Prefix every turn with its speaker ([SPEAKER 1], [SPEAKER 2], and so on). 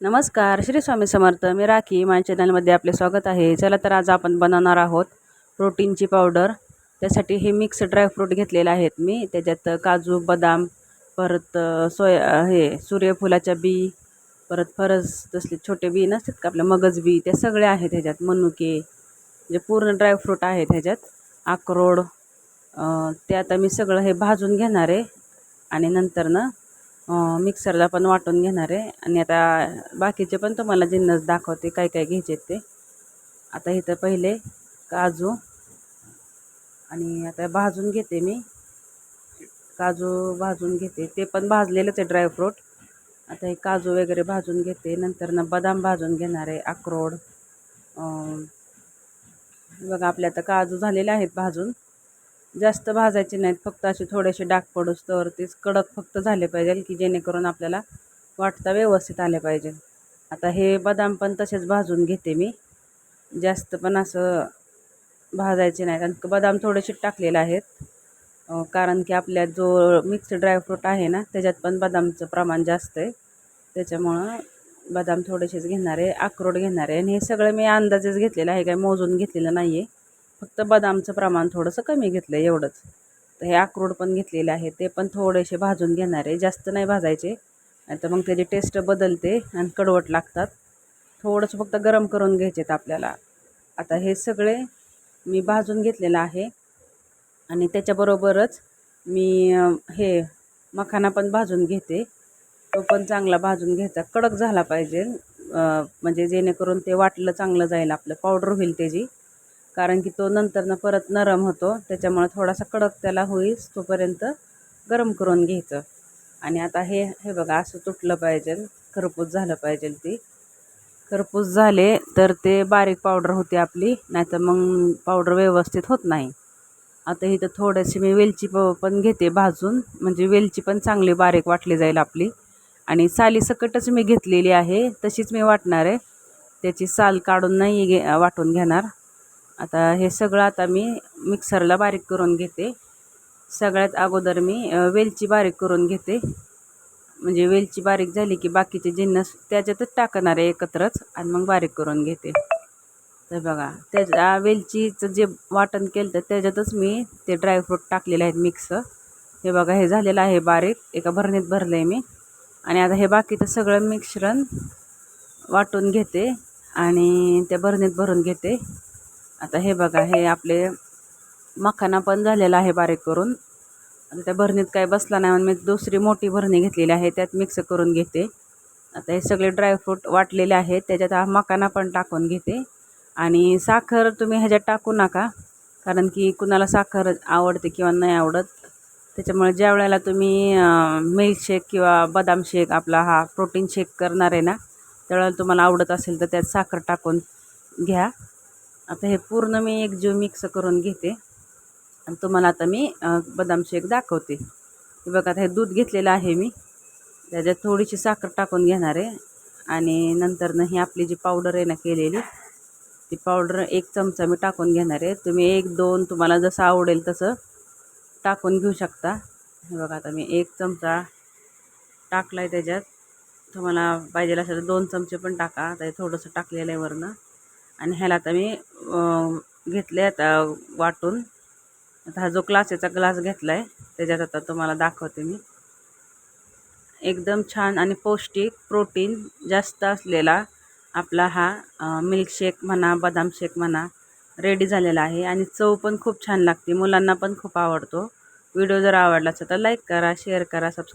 [SPEAKER 1] नमस्कार श्री स्वामी समर्थ. मी राखी. माझ्या चॅनलमध्ये आपले स्वागत आहे. चला तर आज आपण बनवणार आहोत प्रोटीनची पावडर. त्यासाठी हे मिक्स ड्रायफ्रूट घेतलेले आहेत मी. त्याच्यात काजू बदाम परत सोया हे सूर्यफुलाच्या बी परत फरस तसले छोटे बी नसतात का आपल्या मगज बी त्या सगळे आहेत ह्याच्यात. मनुके म्हणजे पूर्ण ड्रायफ्रूट आहेत ह्याच्यात. अक्रोड ते आता मी सगळं हे भाजून घेणार आहे. आणि नंतर ना मिक्सरला पण वाटून घेणार आहे. आणि आता बाकीचे पण तुम्हाला जिन्नस दाखवते काय काय घ्यायचे ते. आता इथं पहिले काजू आणि आता भाजून घेते मी. काजू भाजून घेते. ते पण भाजलेलंच आहे ड्रायफ्रूट आता हे काजू वगैरे भाजून घेते. नंतर ना बदाम भाजून घेणार आहे अक्रोड. बघा आपल्या आता काजू झालेले आहेत भाजून. जास्त भाजायचे नाहीत फक्त असे थोडेसे डाग पडूस तर तेच कडक फक्त झाले पाहिजे की जेणेकरून आपल्याला वाटता व्यवस्थित आले पाहिजे. आता हे बदाम पण तसेच भाजून घेते मी. जास्त पण असं भाजायचे नाहीत आणि बदाम थोडेसे टाकलेले आहेत. कारण की आपल्या जो मिक्स ड्रायफ्रूट आहे ना त्याच्यात पण बदामचं प्रमाण जास्त आहे. त्याच्यामुळं बदाम थोडेसेच घेणार आहे अक्रोड घेणार. आहे आणि हे सगळं मी अंदाजेच घेतलेलं आहे काय मोजून घेतलेलं नाही आहे फक्त बदामचं प्रमाण थोडंसं कमी घेतलं आहे एवढंच. तर हे अक्रोड पण घेतलेले आहे ते पण थोडेसे भाजून घेणार आहे. जास्त नाही भाजायचे. नाही तर मग त्याची टेस्ट बदलते आणि कडवट लागतात. थोडंसं फक्त गरम करून घ्यायचेत आपल्याला. आता हे सगळे मी भाजून घेतलेलं आहे. आणि त्याच्याबरोबरच मी हे मखाना पण भाजून घेते. तो पण चांगला भाजून घ्यायचा. कडक झाला पाहिजे म्हणजे जेणेकरून ते वाटलं चांगलं जाईल आपलं पावडर होईल त्याची. कारण की तो नंतरनं परत नरम होतो त्याच्यामुळं थोडासा कडक त्याला होईस तोपर्यंत गरम करून घ्यायचं. आणि आता हे हे बघा असं तुटलं पाहिजे खरपूस झालं पाहिजे ती. खरपूस झाले तर ते बारीक पावडर होते आपली नाहीतर मग पावडर व्यवस्थित होत नाही. आता इथं थोडेसे मी वेलची प पण घेते भाजून म्हणजे वेलची पण चांगली बारीक वाटली जाईल आपली. आणि साली सकटच मी घेतलेली आहे तशीच मी वाटणार आहे. त्याची साल काढून नाही घे वाटून घेणार. आता हे सगळं आता मी मिक्सरला बारीक करून घेते. सगळ्यात अगोदर मी वेलची बारीक करून घेते. म्हणजे वेलची बारीक झाली की बाकीचे जिन्नस त्याच्यातच टाकणार आहे एकत्रच आणि मग बारीक करून घेते. तर बघा त्याच्या वेलचीचं जे वाटण केलं तर त्याच्यातच मी ते ड्रायफ्रूट टाकलेले आहेत मिक्स. हे बघा हे झालेलं आहे बारीक एका भरणीत भरलं आहे मी. आणि आता हे बाकीचं सगळं मिश्रण वाटून घेते आणि त्या भरणीत भरून घेते. आता हे बघा हे आपले मखाना पण झालेला आहे बारीक करून. आता त्या भरणीत काय बसला नाही म्हणून मी दुसरी मोठी भरणी घेतलेली आहे त्यात मिक्स करून घेते. आता हे सगळे ड्रायफ्रूट वाटलेले आहेत त्याच्यात हा मखाना पण टाकून घेते. आणि साखर तुम्ही ह्याच्यात टाकू नका कारण की कुणाला साखर आवडते किंवा नाही आवडत. त्याच्यामुळे ज्या वेळेला तुम्ही मिल्क शेक किंवा बदाम शेक आपला हा प्रोटीन शेक करणार आहे ना त्यावेळेला तुम्हाला आवडत असेल तर त्यात साखर टाकून घ्या. आता हे पूर्ण मी एक जीव मिक्स करून घेते. आणि तुम्हाला आता मी बदाम शेक दाखवते. बघा आता हे दूध घेतलेलं आहे मी. त्याच्यात थोडीशी साखर टाकून घेणार आहे. आणि नंतरनं ही आपली जी पावडर आहे ना केलेली ती पावडर एक चमचा मी टाकून घेणार आहे. तुम्ही एक दोन तुम्हाला जसं आवडेल तसं टाकून घेऊ शकता. हे बघा आता मी एक चमचा टाकला आहे त्याच्यात. तुम्हाला पाहिजे असेल तर दोन चमचे पण टाका. आता हे थोडंसं टाकलेलं आहे वरनं. आणि ह्याला आता मी घेतले आता वाटून. आता हा जो क्लासेचा ग्लास घेतला आहे त्याच्यात आता तुम्हाला दाखवते मी. एकदम छान आणि पौष्टिक प्रोटीन जास्त असलेला आपला हा मिल्कशेक म्हणा बदाम शेक म्हणा रेडी झालेला आहे. आणि चव पण खूप छान लागते. मुलांना पण खूप आवडतो. व्हिडिओ जर आवडला असेल तर लाईक करा शेअर करा सबस्क्राईब